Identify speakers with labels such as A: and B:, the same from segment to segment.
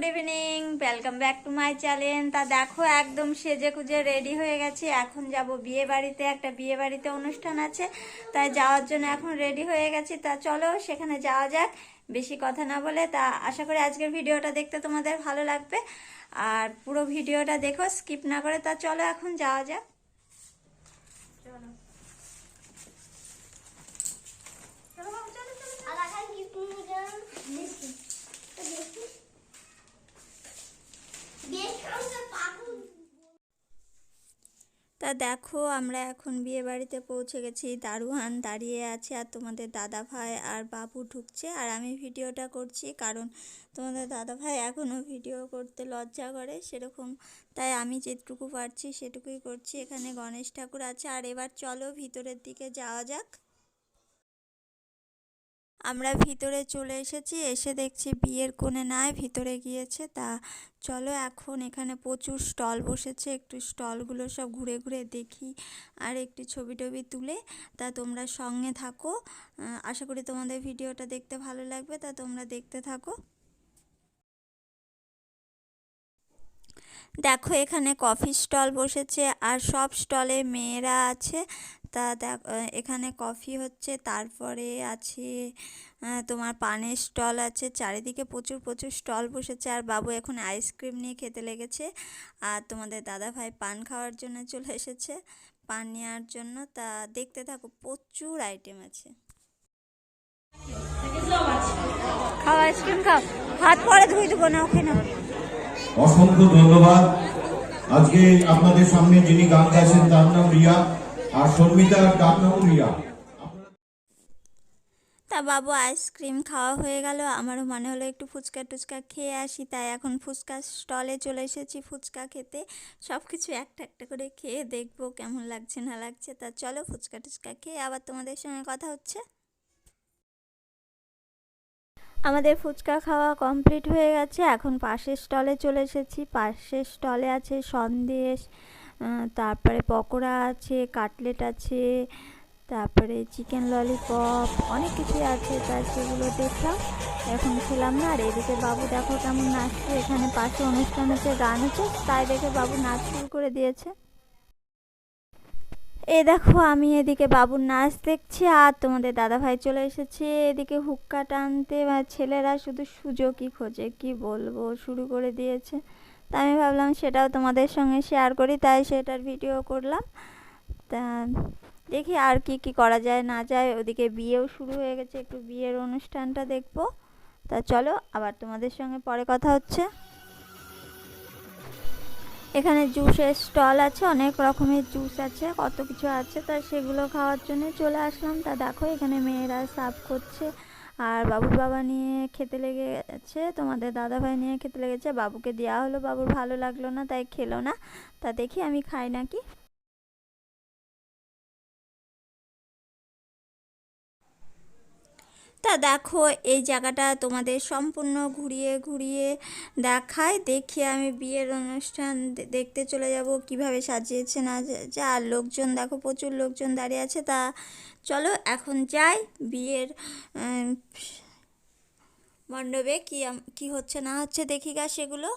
A: Good evening welcome back to my channel তা দেখো, একদম সেজে কুজে রেডি হয়ে গেছি। এখন যাব বিয়ে বাড়িতে। একটা বিয়ে বাড়িতে অনুষ্ঠান আছে। তাই যাওয়ার জন্য এখন রেডি হয়ে গেছি। তা চলো, সেখানে যাওয়া যাক। বেশি কথা না বলে, তা আশা করি আজকের ভিডিওটা দেখতে তোমাদের ভালো লাগবে। আর পুরো ভিডিওটা দেখো স্কিপ না করে। তা চলো, এখন যাওয়া যাক চলো চলো বাবু, চলো, চলো, চলো।
B: আর এখন কি তুমি জানো দেখি তো দেখি দেখি আমরা পাগল
A: তা দেখো, আমরা এখন বিয়ে বাড়িতে পৌঁছে গেছি। দারুহান দাঁড়িয়ে আছে আর তোমাদের দাদা ভাই আর বাবু ঢুকছে আর আমি ভিডিওটা করছি কারণ তোমাদের দাদা ভাই এখনও ভিডিও করতে লজ্জা করে সেরকম। তাই আমি যেটুকু পারছি সেটুকুই করছি। এখানে গণেশ ঠাকুর আছে। আর এবার চলো ভিতরের দিকে যাওয়া যাক। আমরা ভিতরে চলে এসেছি, এসে দেখছি বিয়ের কোণে নাই, ভিতরে গিয়েছে। তা চলো এখন এখানে প্রচুর স্টল বসেছে, একটু স্টলগুলো সব ঘুরে ঘুরে দেখি আর একটু ছবি টবি তুলে। তা তোমরা সঙ্গে থাকো। আশা করি তোমাদের ভিডিওটা দেখতে ভালো লাগবে। তা তোমরা দেখতে থাকো। দেখো এখানে কফি স্টল বসেছে আর সব স্টলে মেয়েরা আছে। তা দেখ এখানে কফি হচ্ছে তারপরে আছে তোমার পানের স্টল আছে চারিদিকে প্রচুর প্রচুর স্টল বসেছে আর বাবু এখন আইসক্রিম নিয়ে খেতে লেগেছে আর তোমাদের দাদা ভাই পান খাওয়ার জন্য চলে এসেছে পান নেওয়ার জন্য তা দেখতে থাকো প্রচুর আইটেম আছে। খাও আইসক্রিম খাও। হাত পরে ধুই দেবো না ওখানে
C: অসংখ্য ধন্যবাদ। আজকে আপনাদের সামনে যিনি গান গাইছেন তার নাম রিয়া। আর ডাক নাম রিয়া
A: তা বাবু, আইসক্রিম খাওয়া হয়ে গেল। আমারও মনে হলো একটু ফুচকা টুচকা খেয়ে আসি, তাই এখন ফুচকা স্টলে চলে এসেছি ফুচকা খেতে। সব কিছু একটা একটা করে খেয়ে দেখব কেমন লাগছে, না লাগছে। তা চলো ফুচকা টুচকা খেয়ে আবার তোমাদের সঙ্গে কথা হচ্ছে। আমাদের ফুচকা খাওয়া কমপ্লিট হয়ে গেছে। এখন পাশের স্টলে চলে এসেছি। পাশের স্টলে আছে সন্দেশ তারপরে পকোড়া আছে, কাটলেট আছে, তারপরে চিকেন ললিপপ অনেক কিছুই আছে। তাই সেগুলো দেখলাম, এখন খেলাম না। আর এদিকে বাবু দেখো কেমন নাচছে। এখানে পাশে অনুষ্ঠান হচ্ছে, গান হচ্ছে, তাই দেখে বাবু নাচ শুরু করে দিয়েছে। এ দেখো, আমি এদিকে বাবুর নাচ দেখছি, আর তোমাদের দাদা ভাই চলে এসেছে। এদিকে হুক্কা টানতে বা ছেলেরা শুধু সুযোগই খোঁজে, কি বলব? শুরু করে দিয়েছে। তা আমি ভাবলাম সেটাও তোমাদের সঙ্গে শেয়ার করি, তাই সেটার ভিডিও করলাম। তা দেখি আর কি কি করা যায়, না যায়। ওদিকে বিয়েও শুরু হয়ে গেছে, একটু বিয়ের অনুষ্ঠানটা দেখব। তা চলো, আবার তোমাদের সঙ্গে পরে কথা হচ্ছে। এখানে জুসের স্টল আছে, অনেক রকমের জুস আছে, কত কিছু আছে। তা সেগুলো খাওয়ার জন্য চলে আসলাম। তা দেখো, এখানে মেয়েরা সার্ভ করছে। আর বাবুর বাবা নিয়ে খেতে লেগেছে, তোমাদের দাদা ভাই নিয়ে খেতে লেগেছে, বাবুকে দেওয়া হলো, বাবুর ভালো লাগল না, তাই খেলো না। তা দেখি আমি খাই নাকি। তা দেখো, এই জায়গাটা তোমাদের সম্পূর্ণ ঘুরিয়ে ঘুরিয়ে দেখায়। দেখিয়ে আমি বিয়ের অনুষ্ঠান দেখতে চলে যাব। কীভাবে সাজিয়েছে না যা লোকজন দেখো, প্রচুর লোকজন দাঁড়িয়ে আছে। তা চলো, এখন যাই। বিয়ের মণ্ডপে কি কি হচ্ছে না হচ্ছে দেখি গা সেগুলো।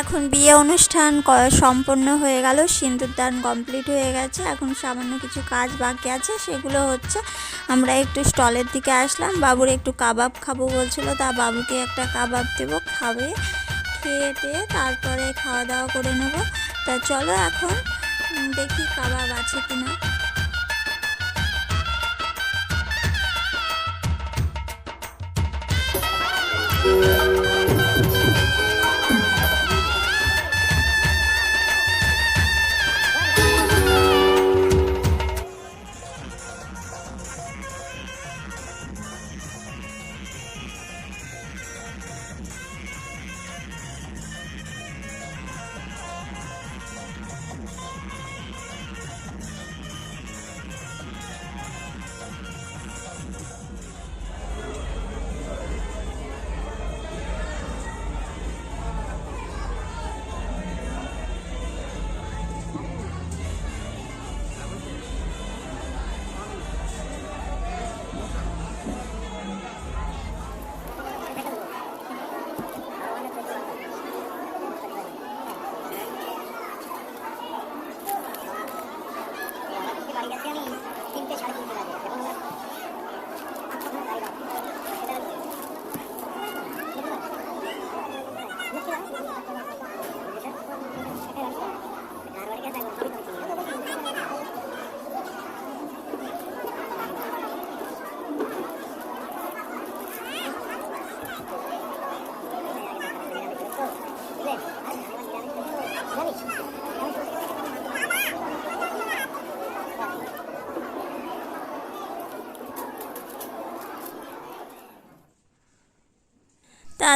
A: এখন বিয়ে অনুষ্ঠান সম্পন্ন হয়ে গেল সিন্দুরদান কমপ্লিট হয়ে গেছে, এখন সামান্য কিছু কাজ বাকি আছে, সেগুলো হচ্ছে আমরা একটু স্টলের দিকে আসলাম, বাবুর একটু কাবাব খাব বলছিল, তা বাবুকে একটা কাবাব দেবো, খাবে, খেয়ে টেয়ে তারপরে খাওয়া দাওয়া করে নেব, তা চলো এখন দেখি কাবাব আছে কিনা তা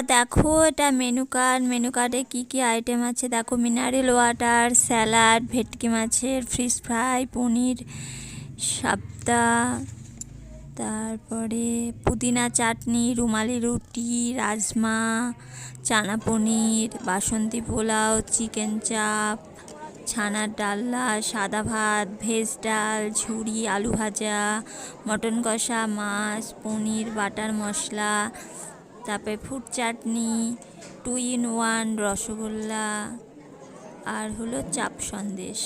A: দেখো এটা মেনু কার্ড মেনু কার্ডে কী কী আইটেম আছে? দেখো মিনারেল ওয়াটার, স্যালাড, ভেটকি মাছের ফিশ ফ্রাই পনির সাপ্তা তারপরে পুদিনা চাটনি, রুমালি রুটি, রাজমা, চানা পনির, বাসন্তী পোলাও চিকেন চাপ ছানার ডাল্লা সাদা ভাত ভেজ ডাল ঝুড়ি আলু ভাজা, মটন কষা, মাছ, পনির, বাটার মশলা তারপরে food chutney two in one rasgulla আর হলো চাপ সন্দেশ।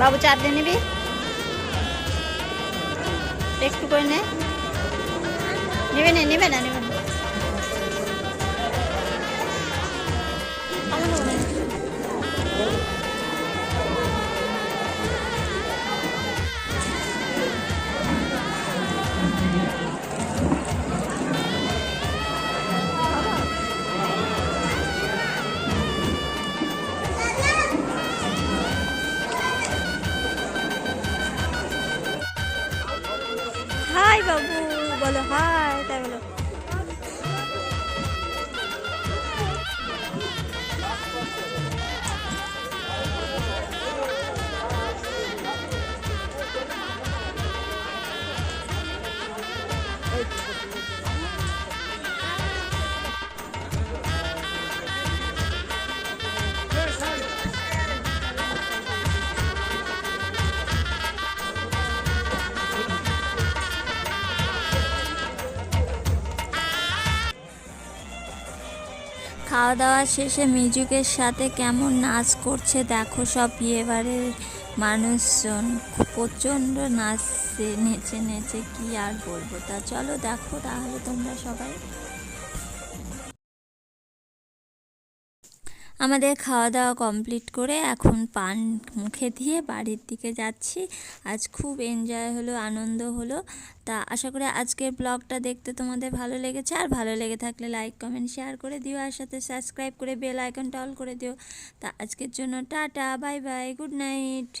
D: বাবু চাটনি নিবি? একটু করে নে। নেবে না নেবে না নেবে
A: খাওয়া দাওয়া শেষে মিউজিকের সাথে কেমন নাচ করছে দেখো সব বিয়েবাড়ির মানুষজন। প্রচণ্ড নাচছে নেচে নেচে কি আর বলব? তা চলো দেখো তাহলে তোমরা সবাই। আমাদের খাওয়া দাওয়া কমপ্লিট করে এখন পান মুখে দিয়ে বাড়ির দিকে যাচ্ছি। আজ খুব এনজয় হলো, আনন্দ হলো। তা আশা করি আজকের ব্লগটা দেখতে তোমাদের ভালো লেগেছে। আর ভালো লেগে থাকলে লাইক কমেন্ট শেয়ার করে দিও। আর সাথে সাবস্ক্রাইব করে বেল আইকনটা অল করে দিও। তা আজকের জন্য tata bye bye good night